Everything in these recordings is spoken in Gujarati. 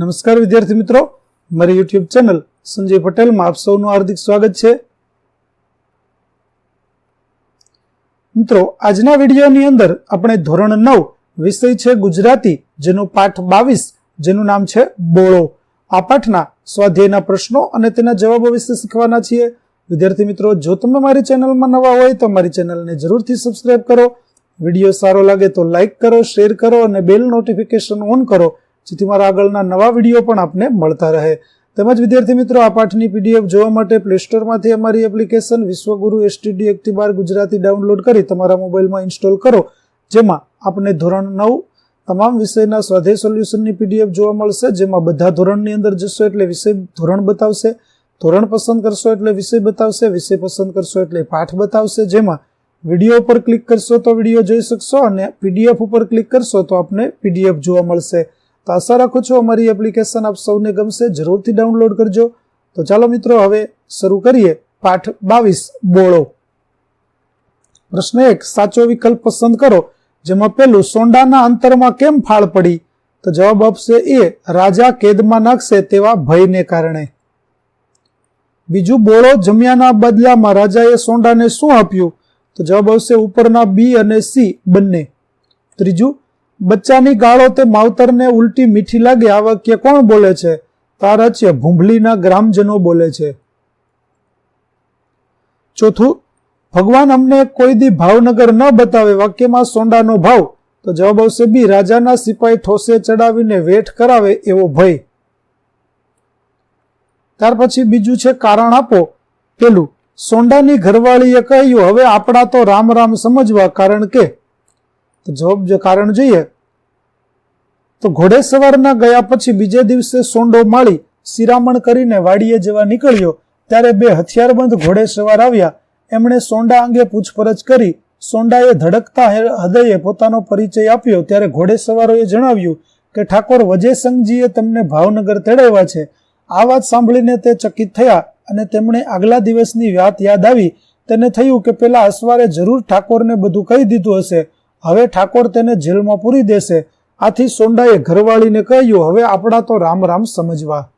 નમસ્કાર વિદ્યાર્થી મિત્રો. મારી યુટ્યુબ ચેનલ સંજય પટેલમાં આપ સૌનું હાર્દિક સ્વાગત છે. મિત્રો, આજના વિડીયોની અંદર આપણે ધોરણ નવ વિષય છે ગુજરાતી, જેનો પાઠ બાવીસ, જેનું નામ છે બોળો. આ પાઠના સ્વાધ્યાયના પ્રશ્નો અને તેના જવાબો વિશે શીખવાના છીએ. વિદ્યાર્થી મિત્રો, જો તમે મારી ચેનલમાં નવા હોય તો મારી ચેનલને જરૂરથી સબસ્ક્રાઇબ કરો. વીડિયો સારો લાગે તો લાઇક કરો, શેર કરો અને બેલ નોટિફિકેશન ઓન કરો જેથી મારા આગળના નવા વીડિયો પણ આપને મળતા રહે. તેમજ વિદ્યાર્થી મિત્રો, આ પાઠની પીડીએફ જોવા માટે પ્લે સ્ટોરમાંથી અમારી એપ્લિકેશન વિશ્વગુરુ એસટીડી એકથી બાર ગુજરાતી ડાઉનલોડ કરી તમારા મોબાઈલમાં ઇન્સ્ટોલ કરો, જેમાં આપને ધોરણ નવ તમામ વિષયના સ્વાધ્યાય સોલ્યુશનની પીડીએફ જોવા મળશે, જેમાં બધા ધોરણની અંદર જશો એટલે વિષય ધોરણ બતાવશે, ધોરણ પસંદ કરશો એટલે વિષય બતાવશે, વિષય પસંદ કરશો એટલે પાઠ બતાવશે, જેમાં વીડિયો ઉપર ક્લિક કરશો તો વીડિયો જોઈ શકશો અને પીડીએફ ઉપર ક્લિક કરશો તો આપને પીડીએફ જોવા મળશે. તો આશા રાખું છું અમારી એપ્લિકેશન આપ સૌને ગમશે. જરૂરથી ડાઉનલોડ કરજો. તો ચાલો મિત્રો, હવે શરૂ કરીએ પાઠ બાવીસ, બોળો. પ્રશ્ન એક, સાચો વિકલ્પ પસંદ કરો, જેમાં પેલું સોંડાના અંતરમાં કેમ ફાળ પડી? તો જવાબ આપશે એ, રાજા કેદમાં નાખશે તેવા ભયને કારણે. બીજું, બોળો જમ્યાના બદલામાં રાજાએ સોંડાને શું આપ્યું? તો જવાબ આવશે ઉપરના બી અને સી બંને. ત્રીજું બચ્ચાની ગાળો તે માવતરને ઉલટી મીઠી લાગે આ વાક્ય કોણ બોલે છે? તારચ્ય ભૂંભલીના ગ્રામજનો બોલે છે. ચોથું, ભગવાન અમને કોઈ દી ભાવનગર ન બતાવે, વાક્યમાં સોંડાનો ભાવ. તો જવાબ આવશે બી, રાજાના સિપાઈ ઠોસે ચડાવીને વેઠ કરાવે એવો ભય. ત્યાર પછી બીજું છે, કારણ આપો. પેલું, સોંડાની ઘરવાળીએ કહ્યું, હવે આપણા તો રામ રામ સમજવા, કારણ કે તો જવાબ જો કારણ જોઈએ, તો ઘોડે સવારના ગયા પછી બીજે દિવસે સોંડો માળી શિરામણ કરીને વાડીએ જવા નીકળ્યો, ત્યારે બે હથિયારબંધ ઘોડે સવાર આવ્યા. એમણે સોંડા અંગે પૂછપરછ કરી. સોંડાએ ધડકતા હૃદયે પોતાનો પરિચય આપ્યો. ત્યારે ઘોડે સવારોએ જણાવ્યું કે, ઠાકોર વજયસંઘજીએ તમને ભાવનગર તેડાવ્યા છે. આ વાત સાંભળીને તે ચકિત થયા અને તેમણે આગલા દિવસની વાત યાદ આવી. તેને થયું કે, પેલા અસવારે જરૂર ઠાકોરને બધું કહી દીધું હશે. હવે ઠાકોર તેને જેલમાં પૂરી દેશે. આથી સોંડાએ ઘરવાળીને કહ્યું, હવે આપણા તો રામ રામ સમજવા.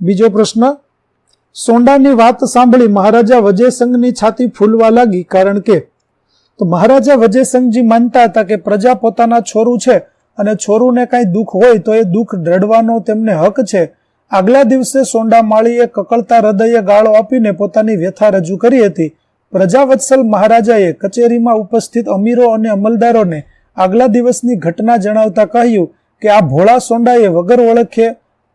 બીજો પ્રશ્ન, સોંડાની વાત સાંભળી મહારાજા વજયસંઘની છાતી ફૂલવા લાગી. કારણ કે, તો મહારાજા વજયસંઘજી માનતા હતા કે પ્રજા પોતાના છોરું છે અને છોરુને કાંઈ દુઃખ હોય તો એ દુઃખ રડવાનો તેમને હક છે. આગલા દિવસે સોંડા માળીએ કકળતા હૃદયે ગાળો આપીને પોતાની વ્યથા રજૂ કરી હતી. પ્રજાવત્સલ મહારાજાએ કચેરીમાં ઉપસ્થિત અમીરો અને અમલદારોને આગલા દિવસની ઘટના જણાવતા કહ્યું કે આ ભોળા સોંડાએ વગર ઓળખે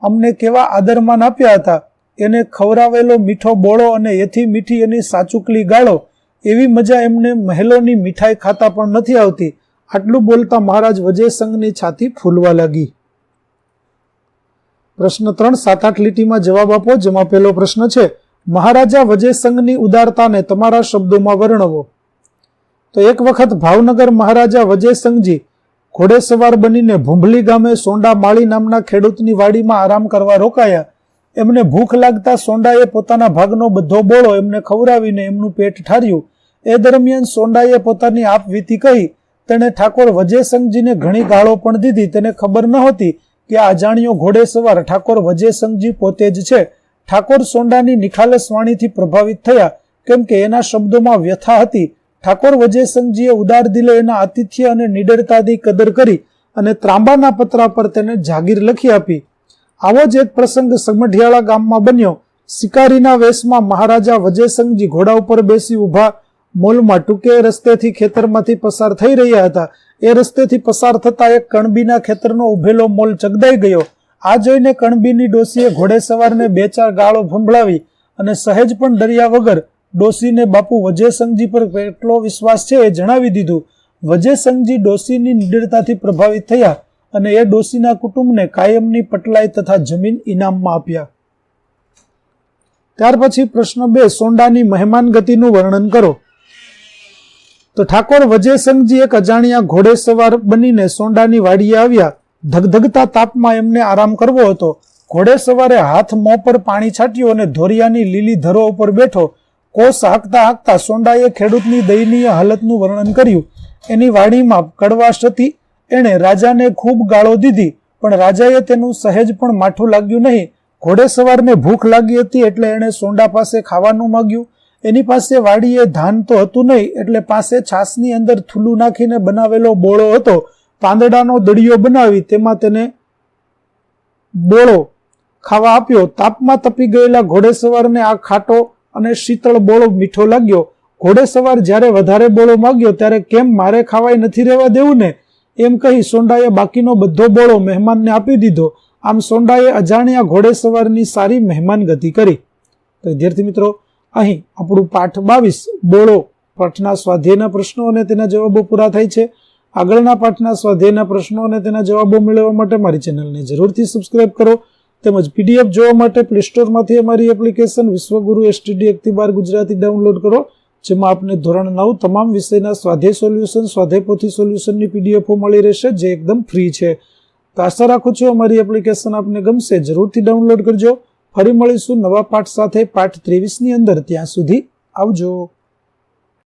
અમને કેવા આદરમાન આપ્યા હતા. એને ખવરાવેલો મીઠો બોળો અને એથી મીઠી એની સાચુકલી ગાળો એવી મજા એમને મહેલોની મીઠાઈ ખાતા પણ નથી આવતી. આટલું બોલતા મહારાજ વજયસંઘની છાતી ફૂલવા લાગી. પ્રશ્ન ત્રણ, સાત, આઠ લીટીમાં જવાબ આપો, જેમાં પહેલો પ્રશ્ન છે મહારાજા વજયસંઘની ઉદારતાને તમારા શબ્દોમાં વર્ણવો. તો એક વખત ભાવનગર મહારાજા વજયસંઘજી ઘોડેસવાર બનીને ભૂંભલી ગામે સોંડા માળી નામના ખેડૂતની વાડીમાં આરામ કરવા રોકાયા. એમને ભૂખ લાગતા સોંડાએ પોતાના ભાગનો બધો બોળો એમને ખવડાવીને એમનું પેટ ઠાર્યું. એ દરમિયાન સોંડાએ પોતાની આપવીતી કહી, તેણે ઠાકોર વજયસંઘજીને ઘણી ગાળો પણ દીધી. તેને ખબર નહોતી કે આ અજાણ્યો ઘોડેસવાર ઠાકોર વજયસંઘજી પોતે જ છે. ઠાકોર સોંડાની નિખાલસ વાણીથી પ્રભાવિત થયા, કેમ કે એના શબ્દોમાં વ્યથા હતી. ઠાકોર વજયસંઘજીએ ઉદાર દિલે એના આતિથ્ય અને નિડરતાથી કદર કરી અને ત્રાંબાના પતરા પર તેને જાગીર લખી આપી. આવો જ એક પ્રસંગ સમઢિયાળા ગામમાં બન્યો. શિકારીના વેશમાં મહારાજા વજયસંઘજી ઘોડા ઉપર બેસી ઊભા. મોલમાં ટૂંકે રસ્તેથી ખેતરમાંથી પસાર થઈ રહ્યા હતા. એ રસ્તેથી પસાર થતા એક કણબીના ખેતરનો ઉભેલો મોલ ચગદાઈ ગયો. આ જોઈને કણબીની ડોસીએ ઘોડેસવારને બે ચાર ગાળો ભંભળાવી અને સહેજ પણ ડર્યા વગર ડોસીને બાપુ વજયસંગજી પર કેટલો વિશ્વાસ છે એ જણાવી દીધું. વજયસંગજી ડોસીની નિડરતાથી પ્રભાવિત થયા અને એ ડોસીના કુટુંબને કાયમની પટલાઈ તથા જમીન ઇનામમાં આપ્યા. ત્યાર પછી પ્રશ્ન બે, સોંડાની મહેમાન ગતિનું વર્ણન કરો. તો ઠાકોર વજયસંગજી એક અજાણ્યા ઘોડેસવાર બનીને સોંડાની વાડીએ આવ્યા. ધગધગતા તાપમાં એમને આરામ કરવો હતો. ઘોડે સવારે હાથ મોં પર પાણી છાટ્યું અને ધોરિયાની લીલી ધરો ઉપર બેઠો, કોસ હાંકતા હાંકતા સોંડાએ ખેડૂતની દયનીય હાલતનું વર્ણન કર્યું. એની વાડીમાં કડવાશ હતી. એણે રાજાને ખૂબ ગાળો દીધી, પણ રાજાએ તેનું સહેજ પણ માઠું લાગ્યું નહીં. ઘોડેસવારને ભૂખ લાગી હતી એટલે એણે સોંડા પાસે ખાવાનું માગ્યું. એની પાસે વાડીએ ધાન તો હતું નહીં, એટલે પાસે છાસની અંદર થૂલું નાખીને બનાવેલો બોળો હતો. પાંદડાનો દડિયો બનાવી તેમાં તેને બોળો ખાવા આપ્યો. તાપમાં તપી ગયેલા ઘોડેસવારને આ ખાટો અને શીતળ બોળો મીઠો લાગ્યો. ઘોડેસવાર જ્યારે વધારે બોળો માગ્યો ત્યારે કેમ મારે ખાવાય નથી રહેવા દેવું ને એમ કહી સોંડાએ બાકીનો બધો બોળો મહેમાનને આપી દીધો. આમ સોંડાએ અજાણ્યા ઘોડેસવારની સારી મહેમાન ગતિ કરી. તો વિદ્યાર્થી મિત્રો, અહીં આપણું પાઠ બાવીસ, બોળો પાઠના સ્વાધ્યાયના પ્રશ્નો અને તેના જવાબો પૂરા થાય છે. આગળના પાઠના સ્વાધ્યાયના પ્રશ્નો અને તેના જવાબો મેળવવા માટે મારી ચેનલને જરૂરથી સબસ્ક્રાઇબ કરો. તેમજ પીડીએફ જોવા માટે પ્લે સ્ટોરમાંથી અમારી એપ્લિકેશન વિશ્વગુરુ એસટીડી એકથી બાર ગુજરાતી ડાઉનલોડ કરો, જેમાં આપને ધોરણ નવ તમામ વિષયના સ્વાધ્યાય સોલ્યુશન સ્વાધ્યાય પોથી સોલ્યુશનની પીડીએફો મળી રહેશે, જે એકદમ ફ્રી છે. તો આશા રાખું છું અમારી એપ્લિકેશન આપને ગમશે, જરૂરથી ડાઉનલોડ કરજો. ફરી મળીશું નવા પાઠ સાથે, પાઠ ત્રેવીસની અંદર. ત્યાં સુધી આવજો.